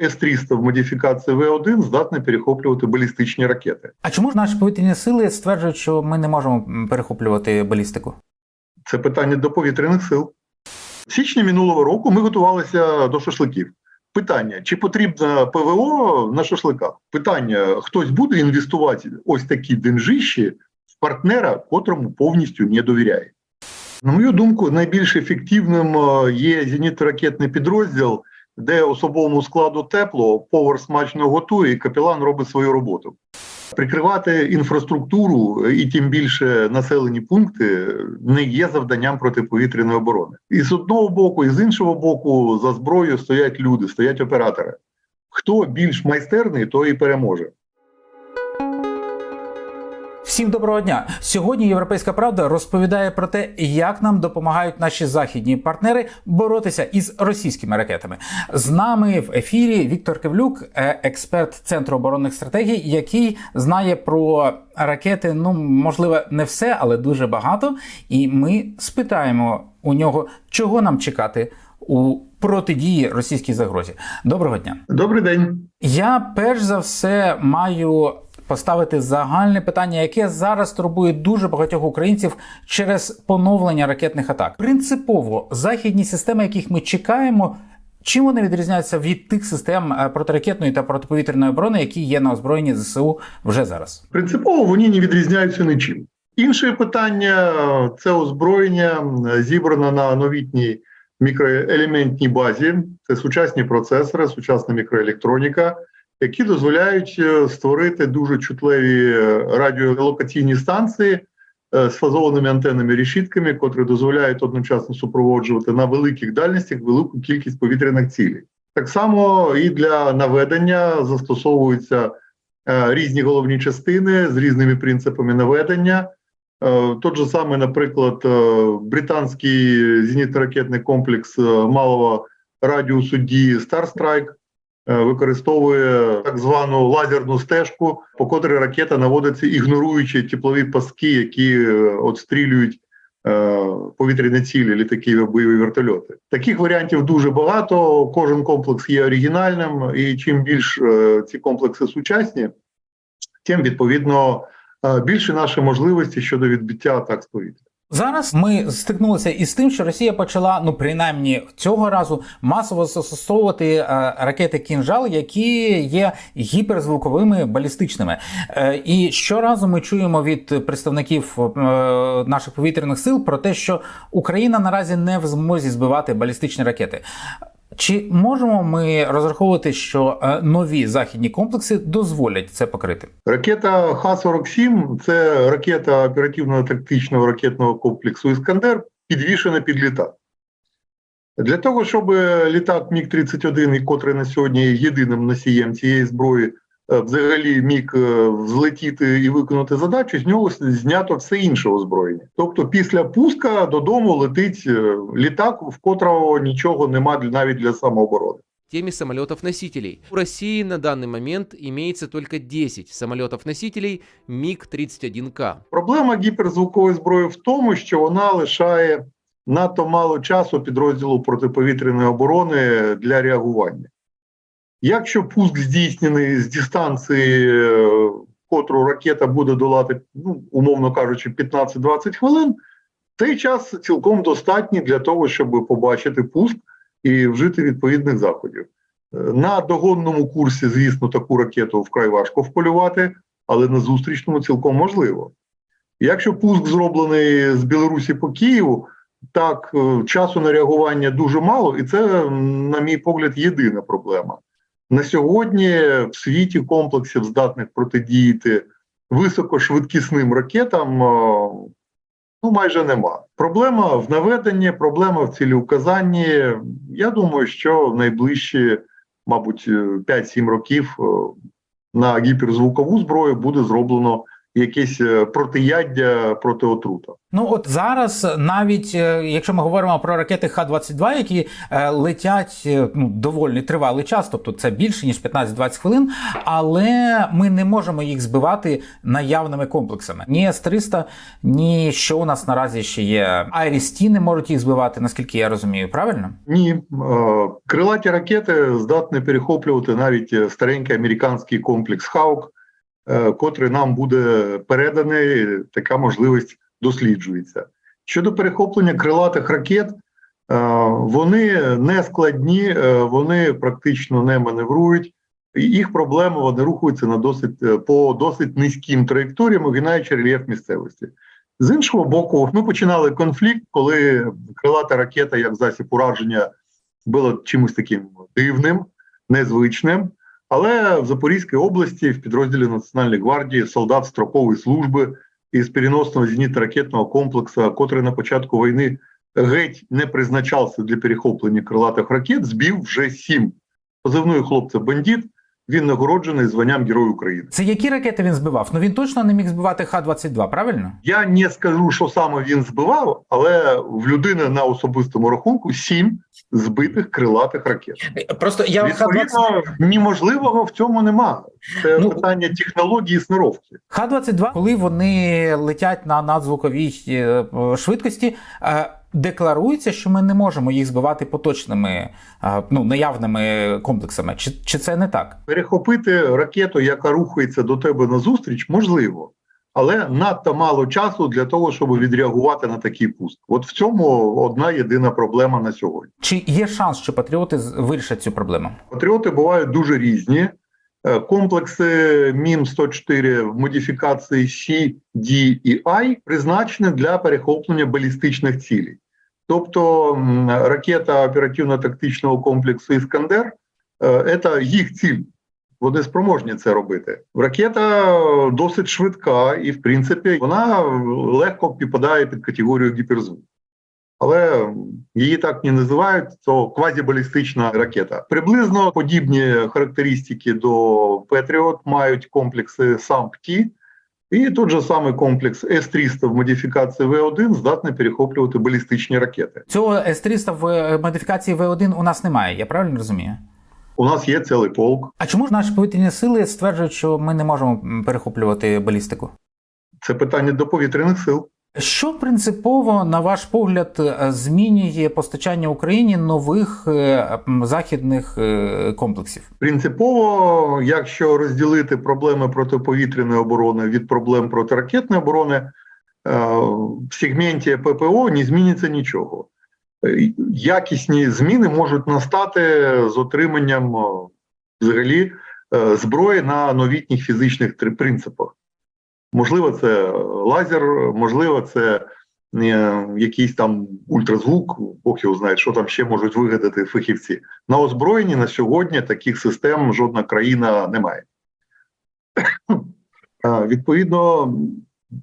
С-300 в модифікації В-1 здатний перехоплювати балістичні ракети. А чому ж наші повітряні сили стверджують, що ми не можемо перехоплювати балістику? Це питання до повітряних сил. В січні минулого року ми готувалися до шашликів. Питання: чи потрібно ПВО на шашликах? Питання: хтось буде інвестувати ось такі денжищі в партнера, котрому повністю не довіряє. На мою думку, найбільш ефективним е, є зенітно-ракетний підрозділ, де особовому складу тепло, повар смачно готує, і капелан робить свою роботу. Прикривати інфраструктуру і тим більше населені пункти не є завданням протиповітряної оборони. І з одного боку, і з іншого боку, за зброєю стоять люди, стоять оператори. Хто більш майстерний, той і переможе. Всім доброго дня! Сьогодні Європейська Правда розповідає про те, як нам допомагають наші західні партнери боротися із російськими ракетами. З нами в ефірі Віктор Кевлюк, е, експерт Центру оборонних стратегій, який знає про ракети. Ну можливо, не все, але дуже багато. І ми спитаємо у нього, чого нам чекати у протидії російській загрозі. Доброго дня! Добрий день. Я перш за все маю поставити загальне питання, яке зараз турбує дуже багатьох українців через поновлення ракетних атак. Принципово західні системи, яких ми чекаємо. Чим вони відрізняються від тих систем е, протиракетної та протиповітряної оборони, які є на озброєнні ЗСУ вже зараз? Принципово вони не відрізняються нічим. Інше питання це озброєння зібране на новітній мікроелементній базі. Це сучасні процесори, сучасна мікроелектроніка, які дозволяють е, створити дуже чутливі е, радіолокаційні станції е, з фазованими антенними решітками, котрі дозволяють одночасно супроводжувати на великих дальностях велику кількість повітряних цілей. Так само і для наведення застосовуються різні головні частини з різними принципами наведення. Тот же самий, наприклад, британський зенітно-ракетний комплекс малого радіусу дії Starstrike е, використовує так звану лазерну стежку, по котрій ракета наводиться, ігноруючи теплові паски, які е, отстрілюють е, повітряні цілі, літаки, бойові вертольоти. Таких варіантів дуже багато. Кожен комплекс є оригінальним, і чим більш е, ці комплекси сучасні, тим відповідно е, більше наші можливості щодо відбиття атак з повітря. Зараз ми стикнулися із тим, що Росія почала, ну принаймні цього разу, масово застосовувати е, ракети кінжал, які є гіперзвуковими балістичними. Е, і щоразу ми чуємо від представників е, наших повітряних сил про те, що Україна наразі не в змозі збивати балістичні ракети. Чи можемо ми розраховувати, що е, нові західні комплекси дозволять це покрити? Ракета Х-47 це ракета оперативно-тактичного ракетного комплексу Іскандер, підвішена під літак. Для того, щоб літак Міг-31, котрий на сьогодні єдиним носієм цієї зброї, взагалі міг е, взлетіти і виконати задачу, з нього знято все інше озброєння. Тобто, після пуска додому летить е, літак, в котрого нічого нема навіть для самооборони. теме самолетов-носителей. У России на данный момент имеется только 10 самолетов-носителей МиГ-31К. Проблема гіперзвукової зброї в тому, що вона лишає надто мало часу підрозділу протиповітряної оборони для реагування. Якщо пуск здійснений з дистанції, е, котру ракета буде долати, ну, умовно кажучи, 15-20 хвилин, цей час цілком достатній для того, щоб побачити пуск і вжити відповідних заходів. Е, На догонному курсі, звісно, таку ракету вкрай важко вполювати, але на зустрічному цілком можливо. Якщо пуск зроблений з Білорусі по Києву, так е, часу на реагування дуже мало, і це, на мій погляд, єдина проблема. На сьогодні в світі комплексів, здатних протидіяти високошвидкісним ракетам, е, ну майже нема. Проблема в наведенні, проблема в цілеуказанні. Я думаю, що в найближчі, мабуть, е, 5-7 років е, на гіперзвукову зброю буде зроблено якесь е, протияддя проти отрута. Ну от зараз, навіть е, якщо ми говоримо про ракети Х-22, які е, летять ну, доволі тривалий час, тобто це більше ніж 15-20 хвилин, але ми не можемо їх збивати наявними комплексами. Ні С-300, ні що у нас наразі ще є. Айрісті не можуть їх збивати, наскільки я розумію, правильно? Ні, крилаті ракети здатні перехоплювати навіть старенький американський комплекс Хаук, котрий нам буде переданий. Така можливість досліджується. Щодо перехоплення крилатих ракет, е, вони не складні, е, вони практично не маневрують. Їх проблеми вони рухаються на досить е, по досить низьким траєкторіям, огинаючи рельєф місцевості. З іншого боку, ми починали конфлікт, коли крилата ракета, як засіб ураження, була чимось таким дивним, незвичним. Але в Запорізькій області в підрозділі Національної гвардії солдат строкової служби із переносного зенітно-ракетного комплексу, котрий на початку війни геть не призначався для перехоплення крилатих ракет, збив вже сім. Позивною хлопця бандит. Він нагороджений званням Герой України. Це які ракети він збивав? Ну він точно не міг збивати Х-22, правильно? Я не скажу, що саме він збивав, але в людини на особистому рахунку сім збитих крилатих ракет. Просто я Відповідно, неможливого в цьому нема. Це Ну, питання технології сноровки. Х-22, коли вони летять на надзвуковій е, швидкості, е, декларується, що ми не можемо їх збивати поточними ну, наявними комплексами. Чи, чи це не так? Перехопити ракету, яка рухається до тебе назустріч, можливо, але надто мало часу для того, щоб відреагувати на такий пуск. От в цьому одна єдина проблема на сьогодні. Чи є шанс, що патріоти вирішать цю проблему? Патріоти бувають дуже різні. Е, Комплекси мін 104 в модифікації C, D і I призначені для перехоплення балістичних цілей. Тобто ракета оперативно-тактичного комплексу Іскандер е, це їх ціль. Вони спроможні це робити. Ракета досить швидка, і в принципі вона легко підпадає під категорію гіперзвук. Але її так не називають. Це квазібалістична ракета. Приблизно подібні характеристики до Patriot мають комплекси SAMP-T, і той же самий комплекс С-300 в модифікації В1 здатний перехоплювати балістичні ракети. Цього С-300 в е, модифікації В1 у нас немає, я правильно розумію? У нас є цілий полк. А чому ж наші повітряні сили стверджують, що ми не можемо перехоплювати балістику? Це питання до повітряних сил. Що принципово, на ваш погляд, е, змінює постачання Україні нових е, західних е, комплексів? Принципово, якщо розділити проблеми протиповітряної оборони від проблем протиракетної оборони, в сегменті ППО не зміниться нічого. Якісні зміни можуть настати з отриманням взагалі зброї на новітніх фізичних принципах. Можливо, це лазер, можливо, це е, якийсь там ультразвук, Бог його знає, що там ще можуть вигадати фахівці. На озброєнні на сьогодні таких систем жодна країна не має. Е, Відповідно,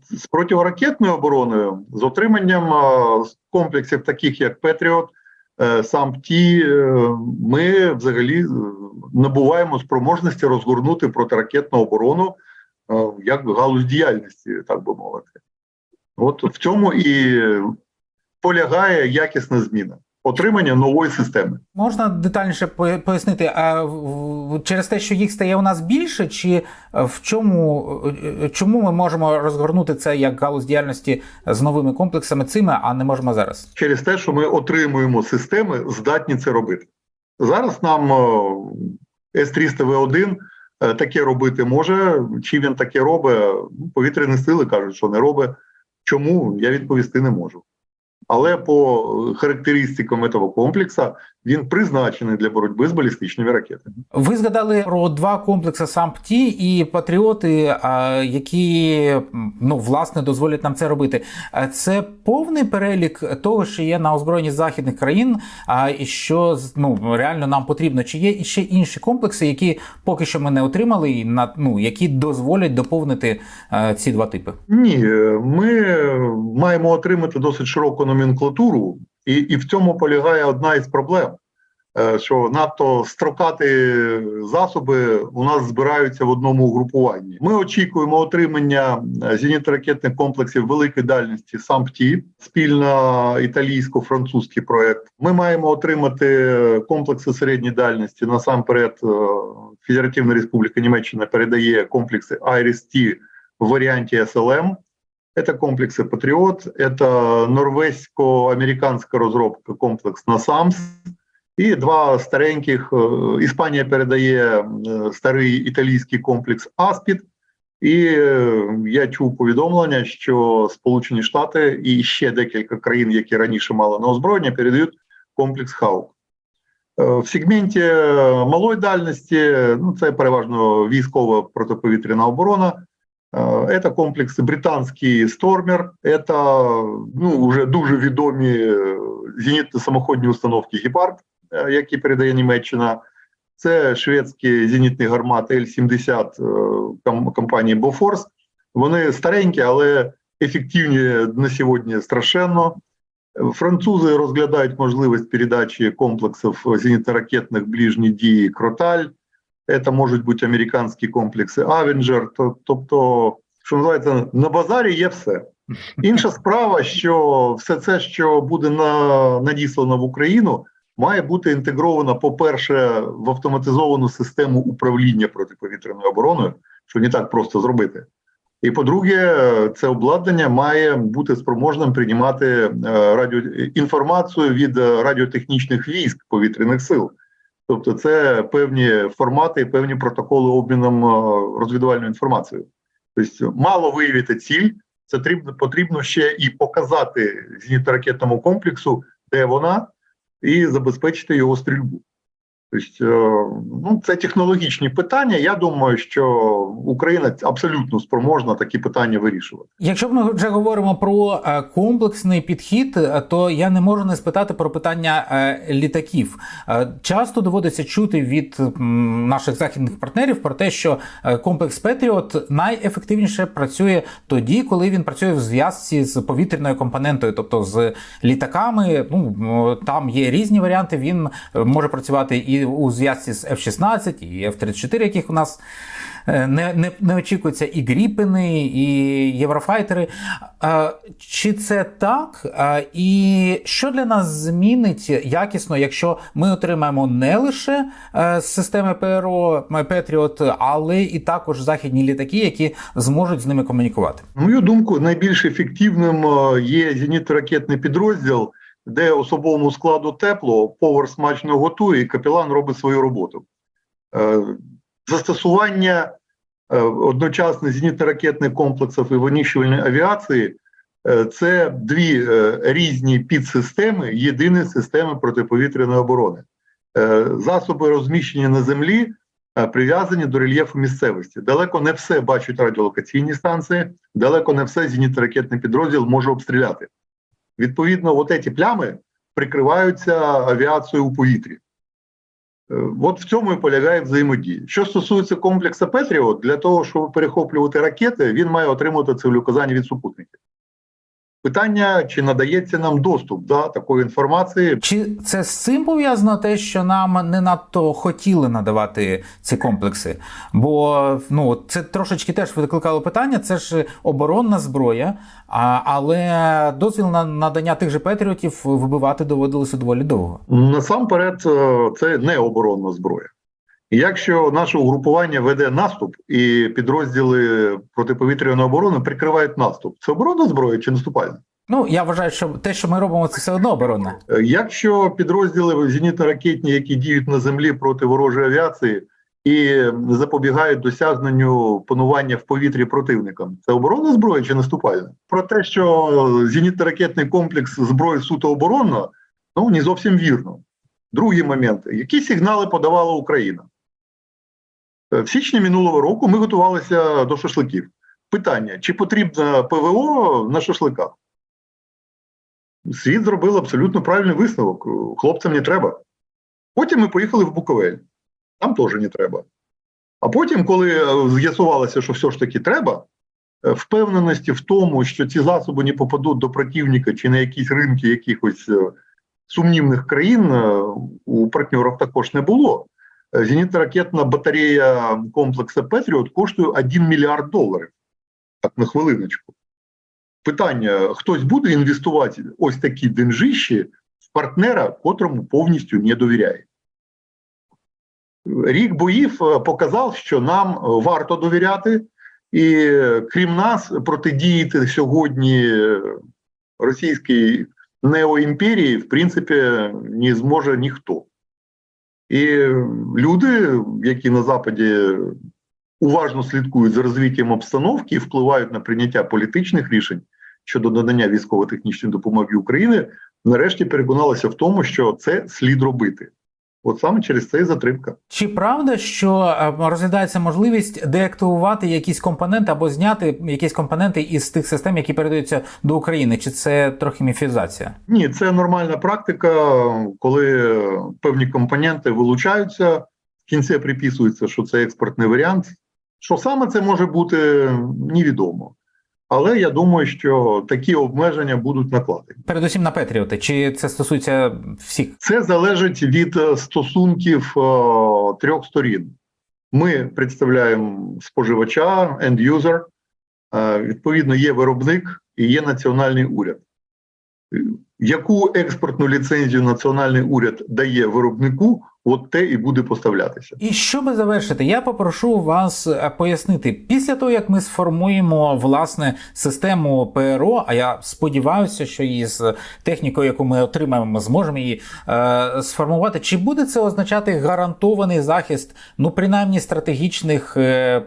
з противоракетною обороною, з отриманням е, комплексів, таких як Петріот, сам ті, ми взагалі е, набуваємо спроможності розгорнути протиракетну оборону е, як галузь діяльності, так би мовити. От в цьому і полягає якісна зміна отримання нової системи. Можна детальніше пояснити, а через те, що їх стає у нас більше, чи е, в чому е, чому ми можемо розгорнути це як галузь діяльності з новими комплексами цими, а не можемо зараз? через те, що ми отримуємо системи, здатні це робити. Зараз нам С-300В1 е, таке робити може. Чи він таке робить? Ну, Повітряні сили кажуть, що не робить. Чому я відповісти не можу. Але по характеристикам цього комплексу він призначений для боротьби з балістичними ракетами. Ви згадали про два комплекси САМПТ і Патріоти, які ну власне дозволять нам це робити. Це повний перелік того, що є на озброєнні західних країн, а і що ну реально нам потрібно. Чи є ще інші комплекси, які поки що ми не отримали, і на ну які дозволять доповнити е, ці два типи? Ні, ми маємо отримати досить широку номенклатуру, і, і в цьому полягає одна із проблем. е, що надто строкати засоби у нас збираються в одному угрупуванні. Ми очікуємо отримання е, зенітно-ракетних комплексів великої дальності САМПТІ, спільно італійсько-французький проект. Ми маємо отримати комплекси середньої дальності. Насамперед, е, Федеративна Республіка Німеччина передає комплекси IRIS-T в варіанті SLM. Это комплексы Патриот, это норвезько-американська розробка комплекс NASAMS і два стареньких. е, Іспанія передає е, старий італійський комплекс Аспід. І е, я чув повідомлення, що Сполучені Штати і ще декілька країн, які раніше мали на озброєння, передають комплекс Хаук. Е, В сегменті е, малої дальності ну це переважно військова протиповітряна оборона. Е, Это комплекси британський Стормер, это ну уже дуже відомі е, зенітно-самоходні установки Гепард, е, які передає Німеччина. Це шведські зенітні гармати Л-70 е, компанії Bofors. Вони старенькі, але ефективні на сьогодні страшенно. Французи розглядають можливість передачі комплексів зенітно-ракетних ближньої дії Кроталь. Це можуть бути американські комплекси Авенджер. Тобто, що називається, на базарі є все. Інша справа, що все це, що буде на, надіслано в Україну, має бути інтегровано, по-перше, в автоматизовану систему управління протиповітряною обороною, що не так просто зробити. І по-друге, це обладнання має бути спроможним приймати е, радіо інформацію від е, радіотехнічних військ повітряних сил. Тобто, це певні формати, певні протоколи обміном е, розвідувальною інформацією. Тобто, мало виявити ціль, це потрібно, ще і показати зенітно-ракетному комплексу, де вона, і забезпечити його стрільбу. Тобто, ну, це технологічні питання. Я думаю, що Україна абсолютно спроможна такі питання вирішувати. Якщо ми вже говоримо про е, комплексний підхід, е, то я не можу не спитати про питання літаків. Часто доводиться чути від наших західних партнерів про те, що комплекс Петріот найефективніше працює тоді, коли він працює в зв'язці з повітряною компонентою, тобто з літаками. Ну там є різні варіанти. Він може працювати і у зв'язці з F-16, і F-34, яких у нас е, не, не, не очікуються і Гріпини, і Єврофайтери. Чи це так? І що для нас змінить якісно, якщо ми отримаємо не лише е, системи ПРО Петріот, але і також західні літаки, які зможуть з ними комунікувати? На мою думку, найбільш ефективним е, є зенітно-ракетний підрозділ, де особовому складу тепло, повар смачно готує, і капелан робить свою роботу. Е, Застосування е, одночасно зенітно-ракетних комплексів і винищувальної авіації е, це дві різні підсистеми єдиної системи протиповітряної оборони. Засоби розміщені на землі прив'язані до рельєфу місцевості. Далеко не все бачать радіолокаційні станції, далеко не все зенітно-ракетний підрозділ може обстріляти. Відповідно, от ці плями прикриваються авіацією у повітрі. Е, От в цьому і полягає взаємодія. Що стосується комплексу Петріот, для того, щоб перехоплювати ракети, він має отримати цивілюказання від супутників. Питання, чи надається нам доступ до такої інформації, Чи це з цим пов'язано те, що нам не надто хотіли надавати ці комплекси? Бо ну це трошечки теж викликало питання. Це ж оборонна зброя, а, але дозвіл на надання тих же патріотів вибивати доводилося доволі довго. Насамперед, е, це не оборонна зброя. Якщо наше угрупування веде наступ і підрозділи протиповітряної оборони прикривають наступ, це оборонна зброя чи наступальна? Ну я вважаю, що те, що ми робимо, це все одно оборонне. Е, Якщо підрозділи зенітно-ракетні, які діють на землі проти ворожої авіації і запобігають досягненню панування в повітрі противникам, це оборонна зброя чи наступальна? Про те, що зенітно-ракетний комплекс зброї суто оборонна, ну не зовсім вірно. Другий момент: які сигнали подавала Україна? Е, В січні минулого року ми готувалися до шашликів. Питання: чи потрібно ПВО на шашликах? Світ зробив абсолютно правильний висновок. Хлопцям не треба. Потім ми поїхали в Буковель. Там теж не треба. А потім, коли е, з'ясувалося, що все ж таки треба, е, впевненості в тому, що ці засоби не попадуть до противника чи на якісь ринки якихось сумнівних країн у партнерів також не було. Зенітно-ракетна батарея комплексу Петріот коштує 1 мільярд доларів. Так, на хвилиночку. Питання: хтось буде інвестувати ось такі деньжищі в партнера, котрому повністю не довіряє. Рік боїв е, показав, що нам е, варто довіряти, і крім нас, протидіяти сьогодні російській неоімперії, в принципі, не зможе ніхто. І люди, які на Западі уважно слідкують за розвиттям обстановки і впливають на прийняття політичних рішень щодо надання військово-технічної допомоги України, нарешті переконалися в тому, що це слід робити. От саме через це і затримка. Чи правда, що е, розглядається можливість деактивувати якісь компоненти або зняти якісь компоненти із тих систем, які передаються до України? Чи це трохи міфізація? Ні, це нормальна практика, коли певні компоненти вилучаються, в кінці приписується, що це експортний варіант. Що саме це може бути, невідомо. Але я думаю, що такі обмеження будуть накладені. Передусім на Петріоти, чи це стосується всіх? Це залежить від е, стосунків е, трьох сторін. Ми представляємо споживача, end-user, е, відповідно, є виробник і є національний уряд. Яку експортну ліцензію національний уряд дає виробнику, от те і буде поставлятися. І щоб завершити, я попрошу вас е, пояснити після того, як ми сформуємо власне систему ПРО. А я сподіваюся, що із технікою, яку ми отримаємо, ми зможемо її е, сформувати. Чи буде це означати гарантований захист, ну принаймні стратегічних е,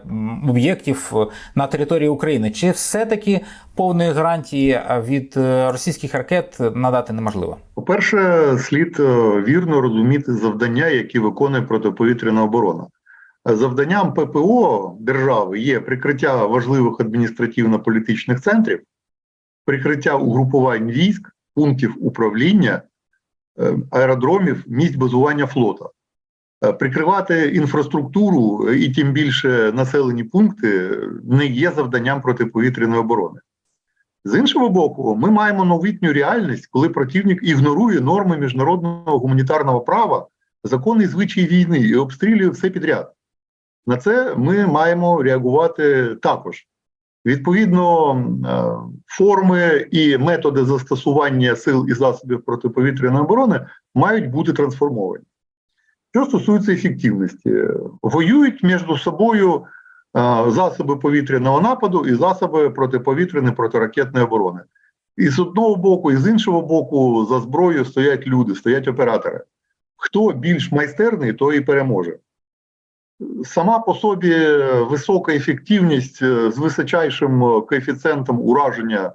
об'єктів на території України? Чи все-таки повної гарантії е, від е, російських ракет надати неможливо? По-перше, слід е, вірно розуміти завдання, які виконує протиповітряна оборона. Завданням ППО держави є прикриття важливих адміністративно-політичних центрів, прикриття угрупувань військ, пунктів управління, е, аеродромів, місць базування флота. Е, Прикривати інфраструктуру е, і тим більше населені пункти не є завданням протиповітряної оборони. З іншого боку, ми маємо новітню реальність, коли противник ігнорує норми міжнародного гуманітарного права, закони і звичаї війни і обстрілює все підряд. На це ми маємо реагувати також. Відповідно, е, форми і методи застосування сил і засобів протиповітряної оборони мають бути трансформовані. Що стосується ефективності, воюють між собою е, засоби повітряного нападу і засоби протиповітряної протиракетної оборони. І з одного боку, і з іншого боку, за зброєю стоять люди, стоять оператори. Хто більш майстерний, той і переможе. Сама по собі висока ефективність е, з височайшим е, коефіцієнтом ураження,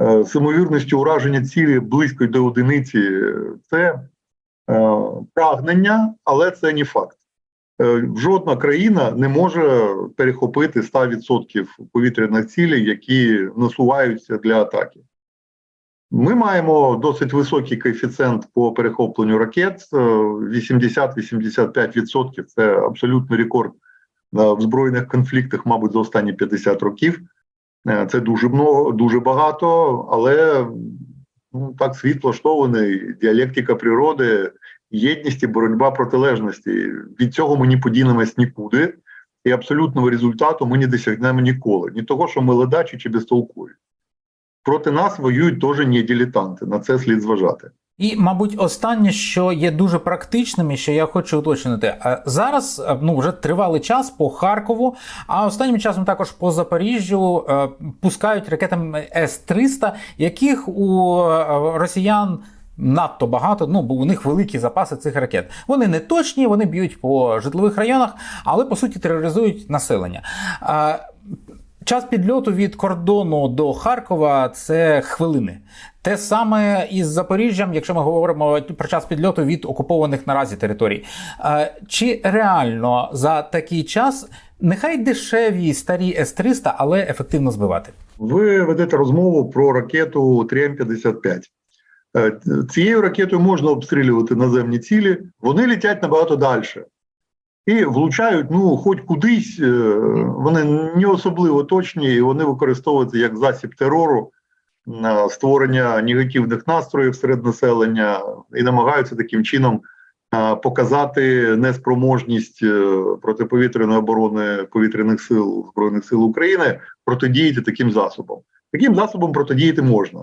е, з ймовірністю ураження цілі близько до одиниці це прагнення, але це не факт. Жодна країна не може перехопити 100% повітряних цілей, які насуваються для атаки. Ми маємо досить високий коефіцієнт по перехопленню ракет е, 80-85%. Це абсолютний рекорд е, в збройних конфліктах, мабуть, за останні 50 років. Е, Це дуже много, дуже багато, але ну, так світ влаштований, діалектика природи, єдність і боротьба протилежності. Від цього ми не подінемось нікуди, і абсолютного результату ми не досягнемо ніколи. Ні того, що ми ледачі чи безтолкові. Проти нас воюють теж не дилетанти. На це слід зважати. І, мабуть, останнє, що є дуже практичним, і що я хочу уточнити, зараз е, ну вже тривалий час по Харкову, а останнім часом також по Запоріжжю е, пускають ракетами С-300, яких у е, росіян. Надто багато, ну бо у них великі запаси цих ракет. Вони не точні, вони б'ють по житлових районах, але по суті тероризують населення. Час підльоту від кордону до Харкова це хвилини. Те саме із Запоріжжям, якщо ми говоримо про час підльоту від окупованих наразі територій. Е, Чи реально за такий час нехай дешеві старі С-300, але ефективно збивати? Ви ведете розмову про ракету 3М55. Е, Цією ракетою можна обстрілювати наземні цілі, вони літять набагато далі. І влучають ну, хоч кудись, е, вони не особливо точні, і вони використовуються як засіб терору е, створення негативних настроїв серед населення і намагаються таким чином е, показати неспроможність протиповітряної оборони повітряних сил збройних сил України протидіяти таким засобам. Таким засобом протидіяти можна.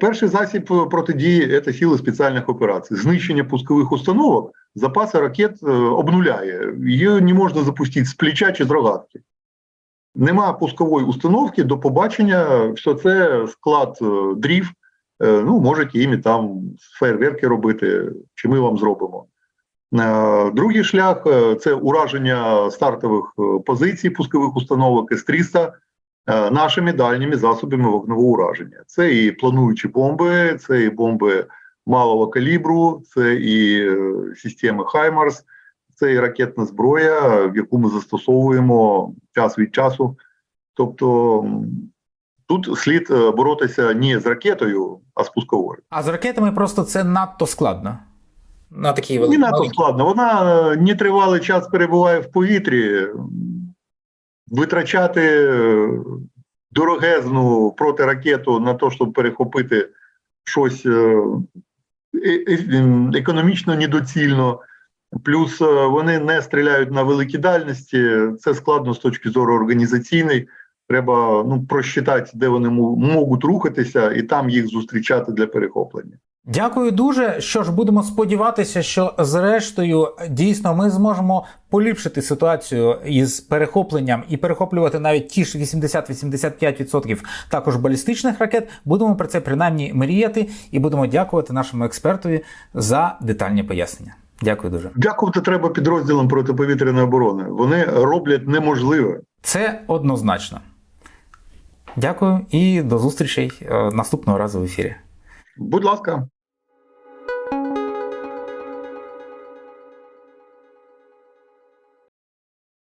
Перший засіб протидії це сили спеціальних операцій. Знищення пускових установок запаси ракет е, обнуляє. Її не можна запустити з плеча чи з рогатки. Нема пускової установки до побачення, що це склад е, дрів. Е, Ну, можете їм там фейерверки робити, чи ми вам зробимо. Другий шлях це ураження стартових позицій пускових установок С-300 е, нашими дальніми засобами вогневого ураження. Це і плануючі бомби, це і бомби малого калібру, це і е, системи Хаймарс, це і ракетна зброя, в яку ми застосовуємо час від часу. Тобто тут слід е, боротися не з ракетою, а з пусковою. А з ракетами просто це надто складно. На такій Не надто складно. Вона е, нетривалий час перебуває в повітрі. Витрачати дорогезну протиракету на те, щоб перехопити щось економічно недоцільно. Плюс е, вони не стріляють на великі дальності. Це складно з точки зору організаційної. Треба ну, просчитати, де вони можуть рухатися, і там їх зустрічати для перехоплення. Дякую дуже. Що ж, будемо сподіватися, що зрештою дійсно ми зможемо поліпшити ситуацію із перехопленням і перехоплювати навіть ті ж 80-85% також балістичних ракет. Будемо про це принаймні мріяти і будемо дякувати нашому експертові за детальні пояснення. Дякую дуже. Дякувати треба підрозділам протиповітряної оборони. Вони роблять неможливе. Це однозначно. Дякую і до зустрічей е, наступного разу в ефірі. Будь ласка.